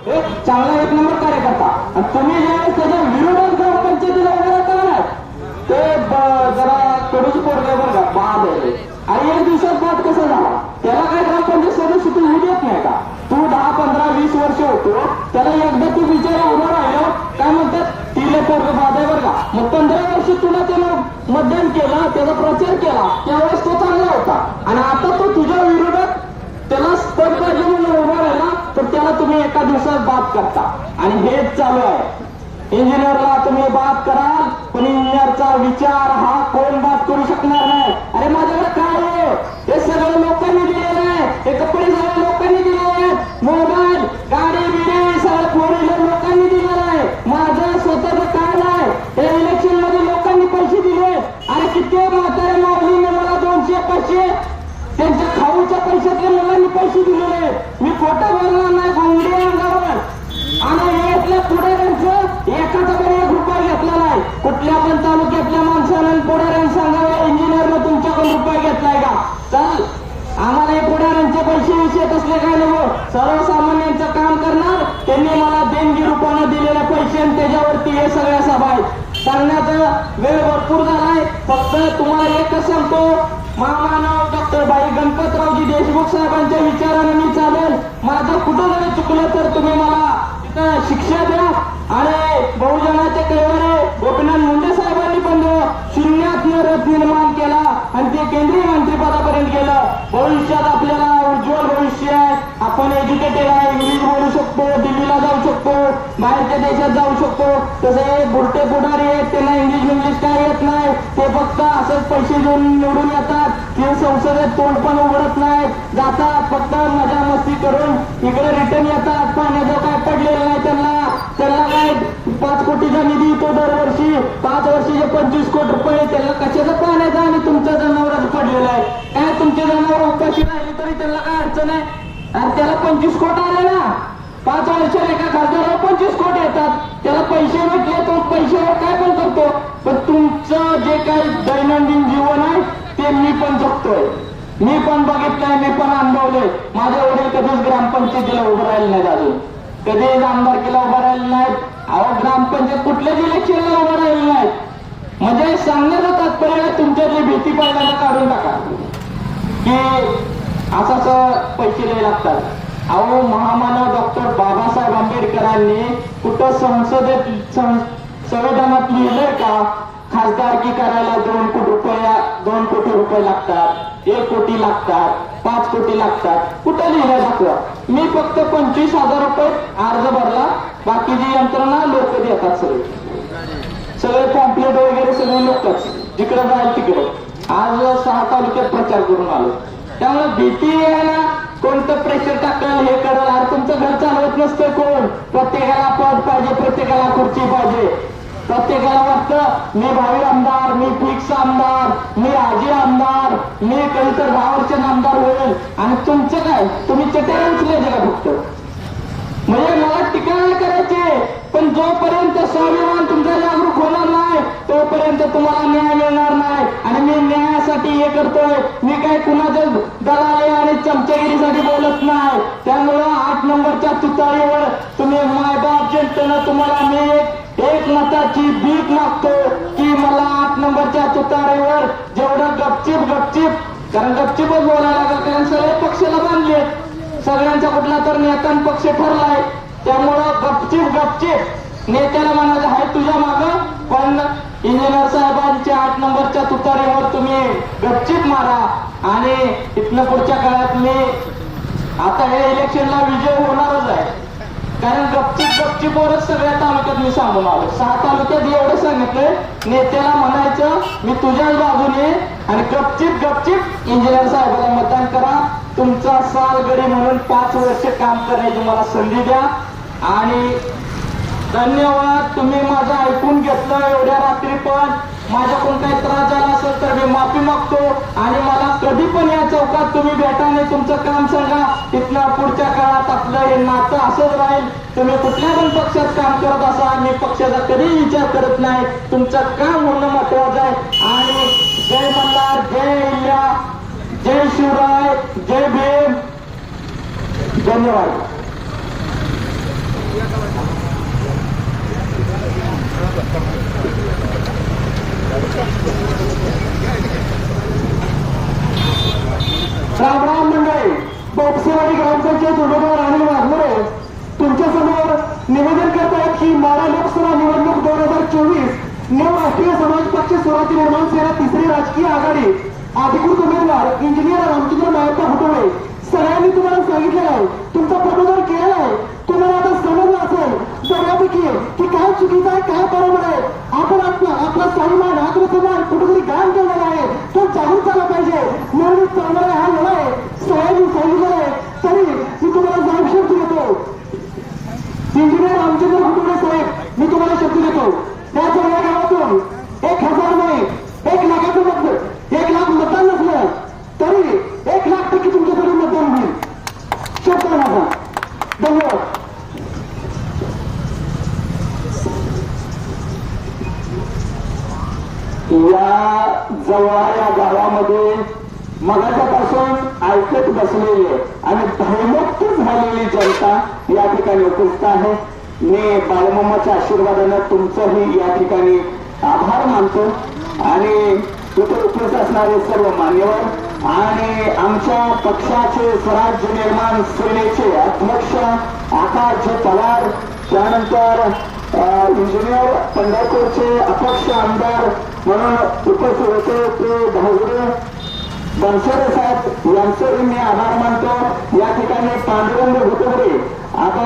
एक चांगला एक नंबर कार्यकर्ता. आणि तुम्ही ज्यावेळेस त्याच्या विरोधात ग्रामपंचायतीला उभे राहता ना ते जरा कडूची पोरगे बरं का बाद आहे आणि एक दिवसात बाद कसा झाला? त्याला काय ग्रामपंचायत सदस्य तू होऊ देत नाही का? तू दहा पंधरा वीस वर्ष होतो त्याला एकदा तू बिचारा उभं राहिलो काय म्हणतात? तिले पोरग बाद आहे बरं का. मग पंधरा वर्ष तुला त्यानं मतदान केलं त्याचा प्रचार केला त्यावेळेस तो चांगला होता. आणि आता तो तुझ्या विरोधात त्याला स्पर्ध पाहिजे म्हणून उभा राहिला तर त्याला तुम्ही एका दिवसात बात करता. आणि हेच चालू आहे. इंजिनियरला तुम्ही बात कराल पण इंजिनियरचा विचार हा कोण बात करू शकणार नाही. अरे माझ्याकडे काय आहे? हे सगळं लोकांनी दिलेलं आहे. हे कपडे सगळं लोकांनी दिले आहेत. मोबाईल गाडी बिडी सगळं फोर व्हीलर लोकांनी दिलेलं आहे. माझं स्वतःच काय नाही हे इलेक्शनमध्ये लोकांनी पैसे दिले अरे किती म्हातारे माऊलीने मला दोनशे पैसे. त्यांच्या खाऊच्या पैशातले मुलांनी पैसे दिलेले मी खोटं बोलणार नाही गोंगडी अंगावर आणि यातल्या पुढाऱ्यांचं एखादा पण एक रुपया घेतला नाही कुठल्या पण तालुक्यातल्या माणसानं पुढाऱ्यांना सांगावं इंजिनियरनं तुमच्याकडून रुपये घेतलाय का? चल आम्हाला हे पुढाऱ्यांचे पैसे विषयत असले काय नको. सर्वसामान्यांचं काम करणार त्यांनी मला देणगी रुपानं दिलेले पैसे आणि त्याच्यावरती हे सगळ्या सभा आहेत. सांगण्याचा वेळ भरपूर झालाय. फक्त तुम्हाला एकच सांगतो महामानव डॉक्टर भाई गणपतरावजी देशमुख साहेबांच्या विचाराने मी चालेल. माझं कुठं जरी चुकलं तर तुम्ही मला तिथं शिक्षा द्या. आणि बहुजनाचे कैवारे गोपीनाथ शून्यात निर्माण केला आणि ते केंद्रीय मंत्रीपदापर्यंत गेलं. भविष्यात आपल्याला उज्ज्वल भविष्य आहे. आपण एज्युकेटेड आहे. इंग्लिश बोलू शकतो दिल्लीला जाऊ शकतो बाहेरच्या देशात जाऊ शकतो. तसे बुरटे पुढारी आहेत त्यांना इंग्लिश इंग्लिश काय येत नाही. ते फक्त असंच पैसे घेऊन निवडून येतात. ते संसदेत तोंड पण उघडत नाहीत. जातात फक्त मजा मस्ती करून इकडे रिटर्न येतात. पाण्याचं काय पडलेलं नाही त्यांना. त्यांना काय पाच कोटीचा निधी येतो दरवर्षी. पाच वर्षीचे पंचवीस कोटी रुपये त्याला कशाचं पाण्याचा आणि तुमच्या जनावराचं पडलेलं आहे काय तुमचे जनावर उपाशी राहिली तरी त्याला काय अडचण आहे? आणि त्याला पंचवीस कोट आले ना. पाच वर्षाला एका खासदाराला पंचवीस कोट येतात. त्याला पैसे भेटले तो पैशावर काय पण करतो. पण तुमचं जे काही दैनंदिन जीवन आहे ते मी पण जगतोय. मी पण बघितलंय मी पण अनुभवलंय. माझे वडील कधीच ग्रामपंचायतीला उभं राहिले नाहीत अजून. कधीच आमदारकीला उभं राहिले नाहीत. अहो ग्रामपंचायत कुठल्याच इलेक्शनला उभं राहिले नाहीत. म्हणजे सांगण्याचं तात्पर्य तुमच्या तुमच्यातली भीती पहिल्यांदा काढून टाका. की असं असं पैसे लय लागतात. अहो महामानव डॉक्टर बाबासाहेब आंबेडकरांनी कुठं संसदेत संविधानात लिहिलंय का? खासदारकी करायला दोन कोटी रुपया दोन कोटी रुपये लागतात एक कोटी लागतात पाच कोटी लागतात. कुठं लिहिलं दाखवा मी फक्त पंचवीस हजार रुपये अर्ज भरला बाकीची यंत्रणा लोक देतात सगळे. सगळे पॉम्पलेट वगैरे सगळे लोकच जिकडे जाईल तिकडे. आज सहा तालुक्यात प्रचार करून आलो. त्यामुळे भीती यायला कोणतं प्रेशर टाकलं हे करल अरे तुमचं घर चालवत नसतं कोण? प्रत्येकाला पद पाहिजे प्रत्येकाला खुर्ची पाहिजे. प्रत्येकाला वाटतं मी भावी आमदार मी फिक्स आमदार मी आजी आमदार मी कधी तर दहा वर्ष आमदार होईल. आणि तुमचं काय? तुम्ही चटे उचलायचे का फक्त. म्हणजे मला टिकायला करायचे करायची पण जोपर्यंत स्वाभिमान तुमचा जागरूक होणार नाही तोपर्यंत तुम्हाला न्याय मिळणार न्यायासाठी हे करतोय. मी काय कुणाच्या दलाली आणि चमचागिरीसाठी बोलत नाही. त्यामुळं आठ नंबरच्या तुतारीवर तुम्ही मायबाप जनतेनं तुम्हाला मी एक एक मताची भीक मागतो की मला आठ नंबरच्या तुतारीवर जेवढं गपचिप गपचिप कारण गपचिपच बोलायला लागेल कारण सगळे पक्षाला बांधलेत सगळ्यांचा कुठला तर नेता पक्ष ठरलाय. त्यामुळं गपचिप गपचिप नेत्याला म्हणायचं आहे तुझ्या माग पण इंजिनियर साहेबांच्या आठ नंबरच्या तुतारीवर तुम्ही गपचिप मारा. आणि इथनं पुढच्या काळात मी आता हे इलेक्शनला विजय होणारच आहे. कारण गपचिप गपचिपवरच सगळ्या तालुक्यात मी सांगून आलो. सहा तालुक्यात एवढं सांगितलंय नेत्याला म्हणायचं मी तुझ्याच बाजूने आणि गपचिप गपचिप इंजिनियर साहेबाला मतदान करा. तुमचा सालगडी म्हणून पाच वर्ष काम करण्याची मला संधी द्या. आणि धन्यवाद तुम्ही माझं ऐकून घेतलं एवढ्या रात्री पण. माझ्या कोणताही त्रास झाला असेल तर मी माफी मागतो आणि मला कधी पण या चौकात तुम्ही भेटा तुमचं काम सांगा. तिथनं पुढच्या काळात आपलं हे नातं असंच राहील. तुम्ही कुठल्या पण पक्षात काम करत असा मी पक्षाचा कधी विचार करत नाही. तुमचं काम होणं महत्वाचं आहे. आणि जय मल्हार जय इल्ल्या जय शिवराय जय भीम. धन्यवाद. नगरपंचायत उमेदवार अनिल वाघमोरे तुमच्यासमोर निवेदन करतायत की माडा लोकसभा निवडणूक दोन हजार चोवीस नव राष्ट्रीय समाज पक्ष स्वराज्य निर्माण सेना तिसरी राजकीय आघाडी अधिकृत उमेदवार इंजिनियर रामचंद्र नायप्पा फुटवळे सगळ्यांनी तुम्हाला सांगितलेलं आहे. तुमचा प्रबोधन केलेला आहे. तुम्हाला आता समजलं असेल बऱ्यापैकी की काय चुकीचं आहे काय बरोबर आहे. आपण आपला आपला स्वाभिमान आत्मसन्मान कुठेतरी गान केलेला आहे. तो जाहीर झाला पाहिजे. म्हणून चालणार हा लढा आहे. सगळ्यांनी सांगितलं आहे तरी मी तुम्हाला जाहीर शब्द देतो इंजिनियर रामचंद्र कुटुंबे साहेब मी तुम्हाला शब्द देतो त्या सगळ्या गावातून एक हजार नाही एक लाखाचं मत एक लाख मतदान नसलं तरी एक लाख टक्के तुमच्याकडे मतदान होईल शब्द आहे माझा धन्यवाद या जवळ या गावामध्ये मगाच्यापासून ऐकत बसलेली आणि भयमुक्त झालेली जनता या ठिकाणी उपस्थित आहे. मी बाळमामाच्या आशीर्वादानं तुमचंही या ठिकाणी आभार मानतो. आणि तिथे उपस्थित असणारे सर्व मान्यवर आणि आमच्या पक्षाचे स्वराज्य निर्माण सेनेचे अध्यक्ष आकाश पवार त्यानंतर इंजिनियर पंढरपूरचे अपक्ष आमदार म्हणून उपस्थित होते ते दहावीरे बनसोडे साहेब यांचेही मी आभार मानतो. या ठिकाणी पांडुरंग भुतवडे